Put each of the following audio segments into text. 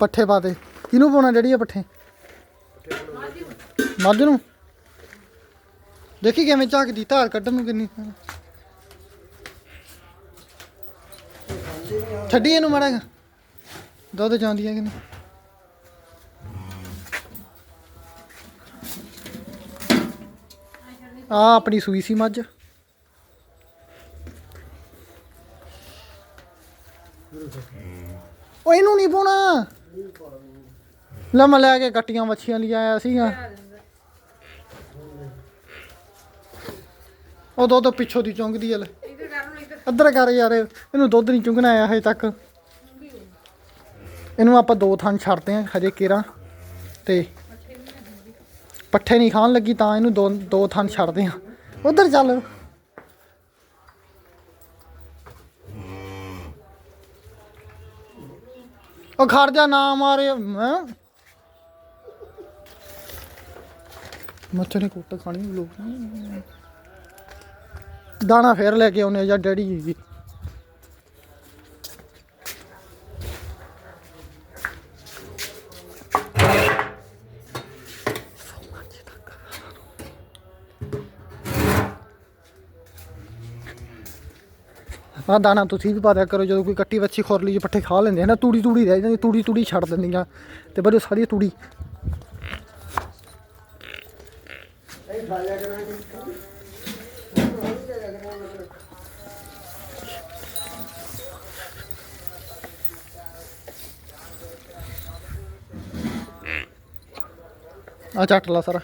ਪੱਠੇ ਪਾ ਦੇ। ਕਿਹਨੂੰ ਪਾਉਣਾ ਡੈਡੀ ਇਹ ਪੱਠੇ? ਮੱਝ ਨੂੰ। ਦੇਖੀ ਕਿਵੇਂ ਝਾਕਦੀ ਧਾਰ ਕੱਢਣ ਨੂੰ ਕਿੰਨੀ। ਛੱਡੀ ਇਹਨੂੰ ਮਾੜਾ ਦੁੱਧ ਜਾਂਦੀ ਹੈ ਕਿ ਨਹੀਂ? ਆ ਆਪਣੀ ਸੂਈ ਸੀ ਮੱਝ। ਉਹ ਇਹਨੂੰ ਨਹੀਂ ਪਾਉਣਾ। ਲੈ ਮੈਂ ਲੈ ਕੇ ਕੱਟੀਆਂ ਮੱਛੀਆਂ ਲਈ ਆਇਆ ਸੀਗਾ। ਉਹ ਦੁੱਧ ਪਿੱਛੋਂ ਦੀ ਚੁੰਗਦੀ ਐ ਲੈ। ਇੱਧਰ ਕਰ ਯਾਰ, ਇਹਨੂੰ ਦੁੱਧ ਨਹੀਂ ਚੁੰਗਣਾ ਆਇਆ ਹਜੇ ਤੱਕ। ਇਹਨੂੰ ਆਪਾਂ ਦੋ ਥਾਂ ਛੱਡਦੇ ਆਂ ਹਜੇ ਕੇਰਾ ਤੇ ਪੱਠੇ ਨਹੀਂ ਖਾਣ ਲੱਗੀ ਤਾਂ ਇਹਨੂੰ ਦੋ ਦੋ ਥਾਂ ਛੱਡਦੇ ਆਂ। ਉਧਰ ਚੱਲ। ਉਹ ਖੜ ਨਾ ਮਾਰੇ ਮੈਂ ਮੱਛਰ ਨੇ ਕੁੱਟ ਖਾਣੀ, ਲੋਕ ਦਾਣਾ ਫੇਰ ਲੈ ਕੇ ਆਉਨੇ ਜਾਂ ਡੈਡੀ ਜੀ। ਆ ਦਾਣਾ ਤੁਸੀਂ ਵੀ ਪਾ ਕਰੋ, ਜਦੋਂ ਕੋਈ ਕੱਟੀ ਵੱਛੀ ਖੁਰਲੀ ਚ ਪੱਠੇ ਖਾ ਲੈਂਦੇ ਆ ਨਾ, ਤੂੜੀ ਤੂੜੀ ਰਹਿ ਜਾਂਦੀ, ਤੂੜੀ ਤੂੜੀ ਛੱਡ ਦਿੰਦੀਆਂ। ਤੇ ਬੜੇ ਸਾਰੀ ਤੂੜੀ। ਆ, ਚੱਟ ਲਾ ਸਾਰਾ।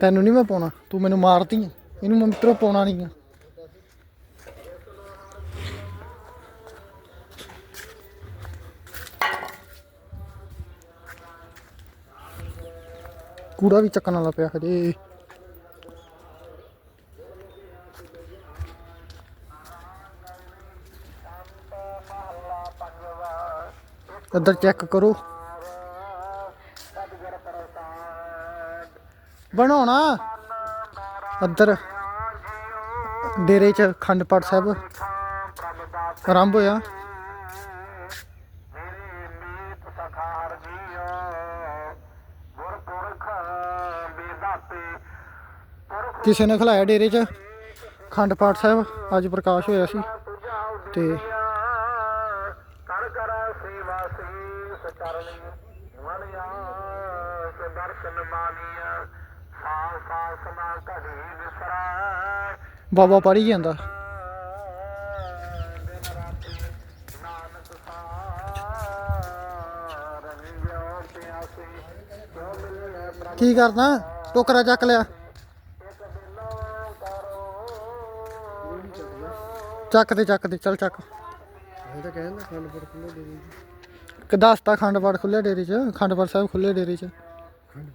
ਤੈਨੂੰ ਨਹੀਂ ਮੈਂ ਪਾਉਣਾ। ਤੂੰ ਮੈਨੂੰ ਮਾਰਦੀ ਆ। ਇਹਨੂੰ ਮੈਂ ਮਿੱਤਰੋ ਪਾਉਣਾ ਨਹੀਂ ਆ। ਕੂੜਾ ਵੀ ਚੱਕਣ ਵਾਲਾ ਪਿਆ ਹਜੇ। ਇੱਧਰ ਚੈੱਕ ਕਰੋ। ਬਣਾਉਣਾ? ਇੱਧਰ ਡੇਰੇ ਚ ਖੰਡ ਪਾਠ ਸਾਹਿਬ ਆਰੰਭ ਹੋਇਆ। ਕਿਸੇ ਨੇ ਖਲਾਇਆ ਡੇਰੇ ਚ? ਖੰਡ ਪਾਠ ਸਾਹਿਬ, ਅੱਜ ਪ੍ਰਕਾਸ਼ ਹੋਇਆ ਸੀ। ਤੇ ਦਰਸ਼ਨ ਮਾਨੀਆ ਬਾਬਾ ਪੜੀ ਜਾਂਦਾ। ਕੀ ਕਰਦਾ? ਟੋਕਰਾ ਚੱਕ ਲਿਆ। ਚੱਕ ਦੇ ਚੱਕ ਦੇ ਚੱਲ ਚੱਕ। ਇਹ ਤਾਂ ਕਹਿੰਦਾ ਖੰਡ ਪਰ ਖੁੱਲੇ ਦੇ ਦੇ ਕਿ ਦੱਸਤਾ ਖੰਡ ਪਾਠ ਖੁੱਲੇ ਡੇਰੇ ਚ ਖੰਡ ਪਾਠ ਸਾਹਿਬ ਖੁੱਲੇ ਡੇਰੇ ਚ। ਖੁੱਲੇ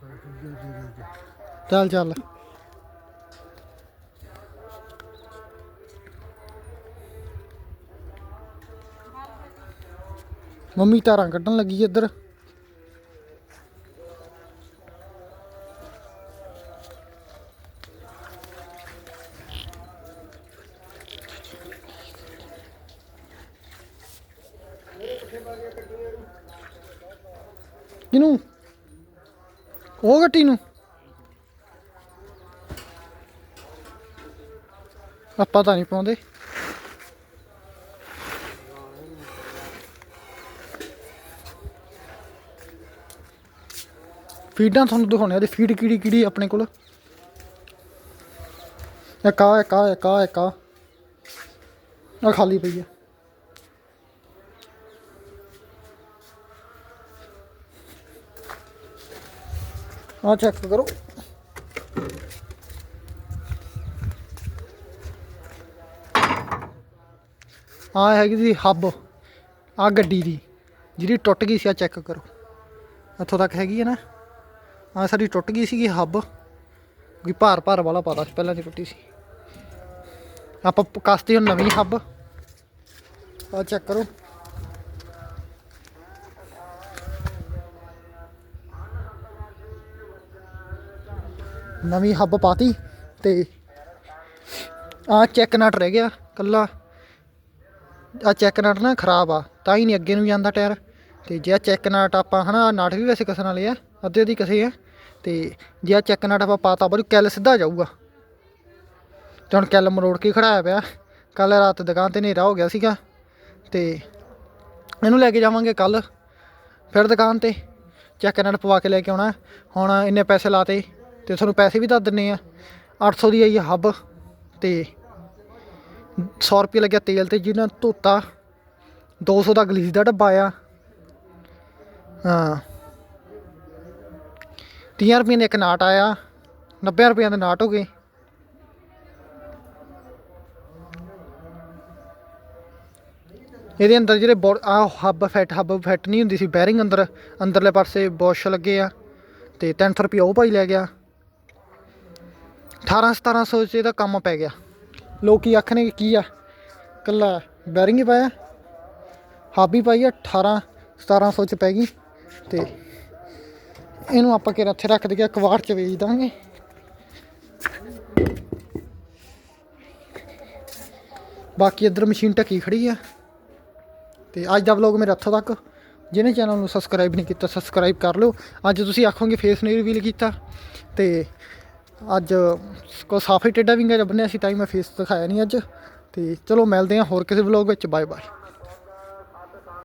ਚੱਲ ਚੱਲ। ਮੰਮੀ ਧਾਰਾਂ ਕੱਢਣ ਲੱਗੀ ਇੱਧਰ। ਕਿਨੂੰ? ਉਹ ਗੱਟੀ ਨੂੰ? ਆਪਾਂ ਤਾਂ ਨਹੀਂ ਪਾਉਂਦੇ। ਫੀਡਾਂ ਤੁਹਾਨੂੰ ਦਿਖਾਉਣੇ ਆ ਤੇ ਫੀਡ ਕਿਹੜੀ ਕਿਹੜੀ ਆਪਣੇ ਕੋਲ? ਇੱਕ ਆ ਇੱਕ ਆ ਇੱਕ ਆ ਇੱਕ ਆ। ਆਹ ਖਾਲੀ ਪਈ ਆ। ਆ ਚੈੱਕ ਕਰੋ। ਆ ਹੈਗੀ ਸੀ ਹੱਬ, ਆ ਗੱਡੀ ਦੀ, ਜਿਹੜੀ ਟੁੱਟ ਗਈ ਸੀ, ਆ ਚੈੱਕ ਕਰੋ। ਇੱਥੋਂ ਤੱਕ ਹੈਗੀ ਹੈ ਨਾ? ਆ ਸਾਡੀ ਟੁੱਟ ਗਈ ਸੀਗੀ ਹੱਬ ਕੋਈ ਭਾਰ ਭਾਰ ਵਾਲਾ ਪਤਾ ਸੀ, ਪਹਿਲਾਂ ਦੀ ਟੁੱਟੀ ਸੀ। ਆਪਾਂ ਪ- ਕਸਤੀ ਹੁਣ ਨਵੀਂ ਹੱਬ, ਆ ਚੈੱਕ ਕਰੋ। ਨਵੀਂ ਹੱਬ ਪਾਤੀ ਤੇ ਆ ਚੈੱਕ ਨਟ ਰਹਿ ਗਿਆ, ਕੱਲਾ। ਆ ਚੈੱਕ ਨਟ ਨਾ ਖਰਾਬ ਆ, ਤਾਂ ਹੀ ਨਹੀਂ ਅੱਗੇ ਨੂੰ ਜਾਂਦਾ ਟਾਇਰ। ਤੇ ਜੇ ਆ ਚੈੱਕ ਨਟ ਆਪਾਂ ਹਨਾ, ਆਹ ਨਟ ਵੀ ਵੈਸੇ ਕਸਣ ਵਾਲੇ ਆ, ਅੱਧੇ ਅੱਧੀ ਕਸੇ ਆ। ਤੇ ਜੇ ਆ ਚੈੱਕ ਨਟ ਆਪਾਂ ਪਾਤਾ ਬਰੂ ਕੈਲ ਸਿੱਧਾ ਜਾਊਗਾ। ਤੇ ਹੁਣ ਕੈਲ ਮਰੋੜ ਕੇ ਖੜਾਇਆ ਪਿਆ। ਕੱਲ ਰਾਤ ਦੁਕਾਨ ਤੇ ਹਨੇਰਾ ਹੋ ਗਿਆ ਸੀਗਾ। ਤੇ ਇਹਨੂੰ ਲੈ ਕੇ ਜਾਵਾਂਗੇ ਕੱਲ। ਫਿਰ ਦੁਕਾਨ ਤੇ ਚੈੱਕ ਨਟ ਪਵਾ ਕੇ ਲੈ ਕੇ ਆਉਣਾ। ਹੁਣ ਇੰਨੇ ਪੈਸੇ ਲਾਤੇ, ਤੇ ਤੁਹਾਨੂੰ ਪੈਸੇ ਵੀ ਦੱਸ ਦਿੰਨੇ ਆ। 800 ਦੀ ਆਈ ਆ ਹੱਬ ਤੇ 100 ਰੁਪਏ ਲੱਗਿਆ ਤੇਲ ਤੇ ਜਿਹਨਾਂ ਧੋਤਾ 200 ਦਾ ਗਲੀਸ ਦਾ ਡੱਬਾ ਆ। ਹਾਂ। 30 ਰੁਪਏ ਦੇ ਇੱਕ ਨਾਟ ਆਇਆ 90 ਰੁਪਏ ਦੇ ਨਾਟ ਹੋ ਗਏ। ਇਹਦੇ ਅੰਦਰ ਜਿਹੜੇ ਆ ਹੱਬ ਫੈਟ ਹੱਬ ਫੈਟ ਨਹੀਂ ਹੁੰਦੀ ਸੀ ਬੈਰਿੰਗ ਅੰਦਰ, ਅੰਦਰਲੇ ਪਾਸੇ ਬੋਸ਼ ਲੱਗੇ ਆ ਤੇ 300 ਰੁਪਏ ਉਹ ਭਾਈ ਲੈ ਗਿਆ। 18 1700 ਚ ਇਹਦਾ ਕੰਮ ਪੈ ਗਿਆ। ਲੋਕੀ ਆਖਣਗੇ ਕੀ ਆ? ਕੱਲਾ ਬੈਰਿੰਗ ਹੀ ਪਾਇਆ। ਹਾਬੀ ਪਾਈ ਆ 18 1700 ਚ ਪੈ ਗਈ ਤੇ ਇਹਨੂੰ ਆਪਾਂ ਕਿ ਇੱਥੇ ਰੱਖ ਦਈਏ ਕਵਾੜ ਚ ਵੇਚ ਦਾਂਗੇ। ਬਾਕੀ ਇੱਧਰ ਮਸ਼ੀਨ ਢੱਕੀ ਖੜੀ ਆ। ਤੇ ਅੱਜ ਦਾ ਵਲੌਗ ਮੇਰੇ ਹੱਥੋਂ ਤੱਕ। ਜਿਹਨੇ ਚੈਨਲ ਨੂੰ ਸਬਸਕ੍ਰਾਈਬ ਨਹੀਂ ਕੀਤਾ ਸਬਸਕ੍ਰਾਈਬ ਕਰ ਲਿਓ। ਅੱਜ ਤੁਸੀਂ ਆਖੋਗੇ ਫੇਸ ਨਹੀਂ ਰਿਵੀਲ ਕੀਤਾ। ਤੇ ਅੱਜ ਕੋ ਸਾਫੀ ਟੇਡਾ ਵਿੰਗਾ ਜਿਹਾ ਬੰਨਿਆ ਸੀ ਤਾਂ ਹੀ ਮੈਂ ਫੇਸ ਦਿਖਾਇਆ ਨਹੀਂ ਅੱਜ। ਤੇ ਚਲੋ ਮਿਲਦੇ ਹਾਂ ਹੋਰ ਕਿਸੇ ਵਲੌਗ ਵਿੱਚ ਬਾਏ ਬਾਏ